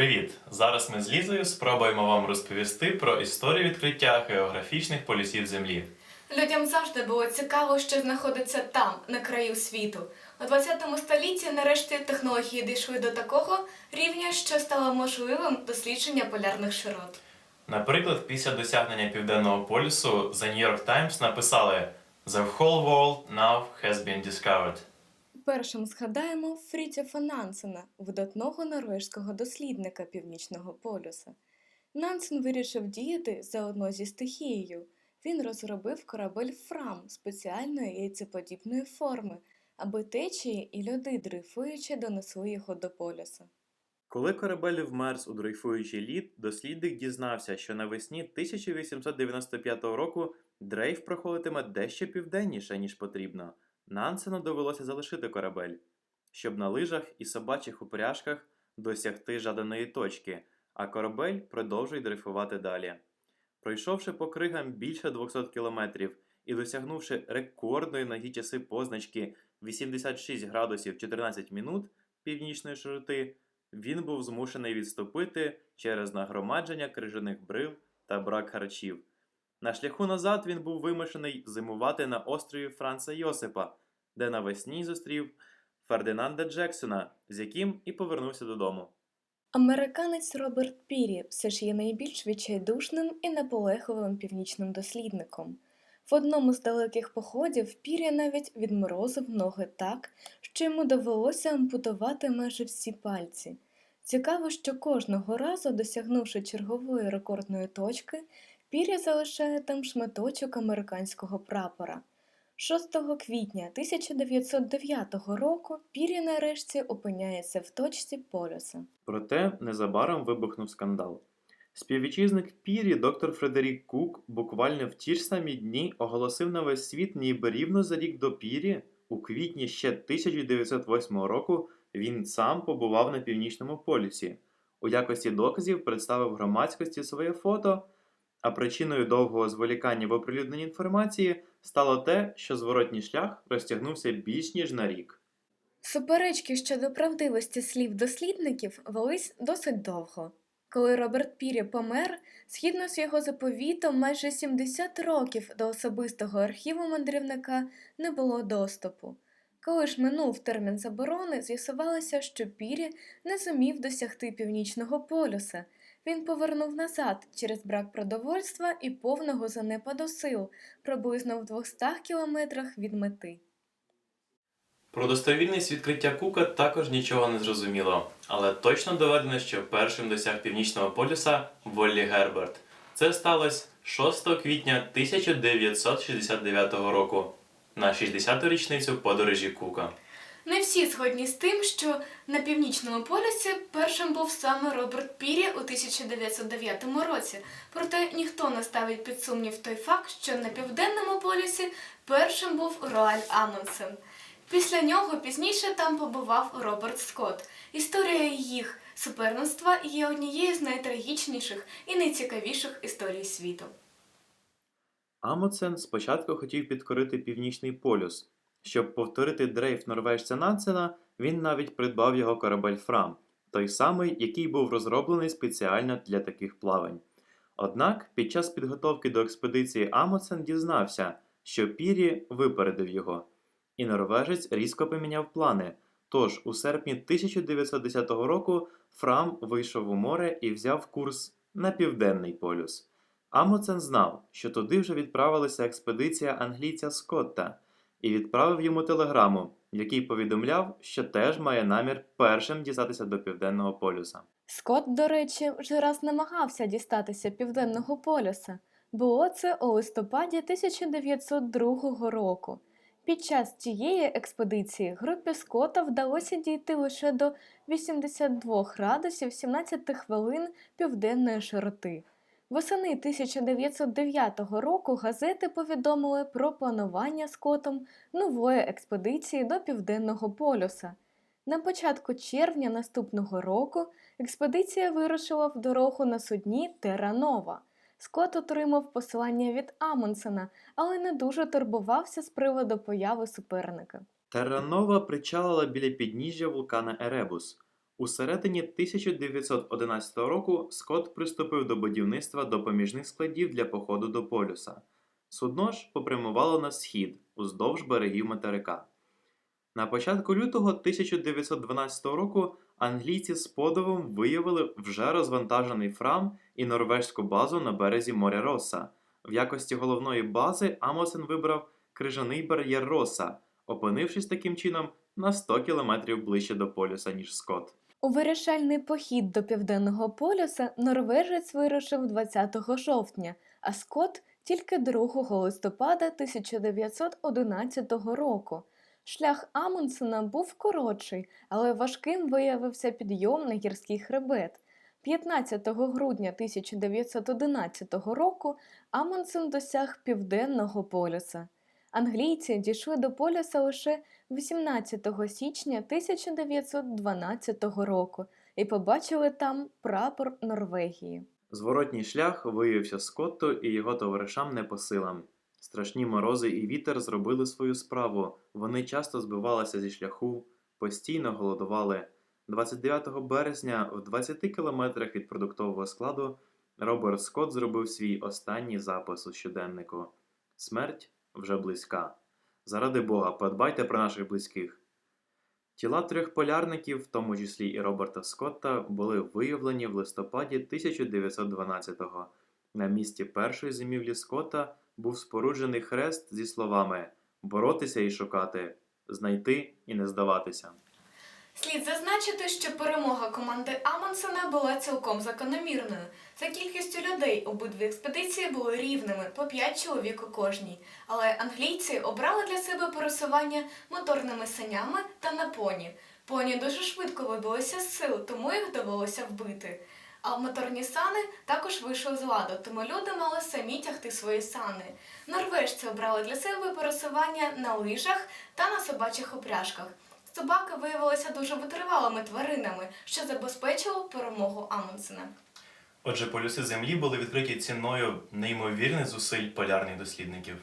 Привіт! Зараз ми з Лізою спробуємо вам розповісти про історію відкриття географічних полюсів Землі. Людям завжди було цікаво, що знаходиться там, на краю світу. У 20 столітті нарешті технології дійшли до такого рівня, що стало можливим дослідження полярних широт. Наприклад, після досягнення південного полюсу The New York Times написали The whole world now has been discovered. Першим згадаємо Фрітьофа Нансена, видатного норвежського дослідника Північного полюса. Нансен вирішив діяти заодно зі стихією. Він розробив корабель Фрам спеціальної яйцеподібної форми, аби течії і льоди дрейфуючи донесли його до полюса. Коли корабель вмерз у дрейфуючий лід, дослідник дізнався, що навесні 1895 року дрейф проходитиме дещо південніше, ніж потрібно. Нансену довелося залишити корабель, щоб на лижах і собачих упряжках досягти жаданої точки, а корабель продовжує дрейфувати далі. Пройшовши по кригам більше 200 кілометрів і досягнувши рекордної на ті часи позначки 86 градусів 14 минут північної широти, він був змушений відступити через нагромадження крижаних брил та брак харчів. На шляху назад він був вимушений зимувати на острові Франца Йосипа, де навесні зустрів Фердинанда Джексона, з яким і повернувся додому. Американець Роберт Пірі все ж є найбільш відчайдушним і наполегливим північним дослідником. В одному з далеких походів Пірі навіть відморозив ноги так, що йому довелося ампутувати майже всі пальці. Цікаво, що кожного разу, досягнувши чергової рекордної точки, Пірі залишає там шматочок американського прапора. 6 квітня 1909 року Пірі нарешті опиняється в точці полюса. Проте незабаром вибухнув скандал. Співвітчизник Пірі, доктор Фредерік Кук, буквально в ті ж самі дні оголосив на весь світ, ніби рівно за рік до Пірі, у квітні ще 1908 року, він сам побував на північному полюсі. У якості доказів представив громадськості своє фото, а причиною довгого зволікання в оприлюдненні інформації стало те, що зворотній шлях розтягнувся більш ніж на рік. Суперечки щодо правдивості слів дослідників велись досить довго. Коли Роберт Пірі помер, згідно з його заповітом, майже 70 років до особистого архіву мандрівника не було доступу. Коли ж минув термін заборони, з'ясувалося, що Пірі не зумів досягти північного полюса. Він повернув назад через брак продовольства і повного занепаду сил, приблизно в 200 кілометрах від мети. Про достовірність відкриття Кука також нічого не зрозуміло, але точно доведено, що першим досяг північного полюса Воллі Герберт. Це сталося 6 квітня 1969 року на 60-ту річницю подорожі Кука. Не всі згодні з тим, що на північному полюсі першим був саме Роберт Пірі у 1909 році. Проте ніхто не ставить під сумнів той факт, що на південному полюсі першим був Роальд Амундсен. Після нього пізніше там побував Роберт Скотт. Історія їх суперництва є однією з найтрагічніших і найцікавіших історій світу. Амундсен спочатку хотів підкорити північний полюс. Щоб повторити дрейф норвежця Нансена, він навіть придбав його корабель Фрам, той самий, який був розроблений спеціально для таких плавань. Однак під час підготовки до експедиції Амундсен дізнався, що Пірі випередив його, і норвежець різко поміняв плани. Тож у серпні 1910 року Фрам вийшов у море і взяв курс на південний полюс. Амундсен знав, що туди вже відправилася експедиція англійця Скотта, і відправив йому телеграму, в якій повідомляв, що теж має намір першим дістатися до південного полюса. Скотт, до речі, вже раз намагався дістатися південного полюса. Було це у листопаді 1902 року. Під час цієї експедиції групі Скотта вдалося дійти лише до 82 градусів 17 хвилин південної широти. Восени 1909 року газети повідомили про планування Скоттом нової експедиції до Південного полюса. На початку червня наступного року експедиція вирушила в дорогу на судні Терранова. Скотт отримав посилання від Амундсена, але не дуже турбувався з приводу появи суперника. Терранова причалила біля підніжжя вулкана Еребус. У середині 1911 року Скотт приступив до будівництва допоміжних складів для походу до полюса. Судно ж попрямувало на схід, уздовж берегів материка. На початку лютого 1912 року англійці з подивом виявили вже розвантажений Фрам і норвежську базу на березі моря Роса. В якості головної бази Амосен вибрав крижаний бар'єр Роса, опинившись таким чином на 100 кілометрів ближче до полюса, ніж Скотт. У вирішальний похід до Південного полюса норвежець вирушив 20 жовтня, а Скотт тільки 2 листопада 1911 року. Шлях Амундсена був коротший, але важким виявився підйом на гірський хребет. 15 грудня 1911 року Амундсен досяг Південного полюса. Англійці дійшли до полюса лише 18 січня 1912 року і побачили там прапор Норвегії. Зворотній шлях виявився Скотту і його товаришам не по силам. Страшні морози і вітер зробили свою справу. Вони часто збивалися зі шляху, постійно голодували. 29 березня, в 20 кілометрах від продуктового складу, Роберт Скотт зробив свій останній запис у щоденнику. Смерть вже близька. Заради Бога, подбайте про наших близьких. Тіла трьох полярників, в тому числі і Роберта Скотта, були виявлені в листопаді 1912-го. На місці першої зимівлі Скотта був споруджений хрест зі словами боротися і шукати, знайти і не здаватися. Слід зазначити, що перемога команди Амундсена була цілком закономірною. За кількістю людей обидві експедиції були рівними по 5 чоловік у кожній. Але англійці обрали для себе пересування моторними санями та на поні. Поні дуже швидко вибилися з сил, тому їх довелося вбити. А моторні сани також вийшли з ладу, тому люди мали самі тягти свої сани. Норвежці обрали для себе пересування на лижах та на собачих упряжках. Собаки виявилися дуже витривалими тваринами, що забезпечило перемогу Амундсена. Отже, полюси Землі були відкриті ціною неймовірних зусиль полярних дослідників.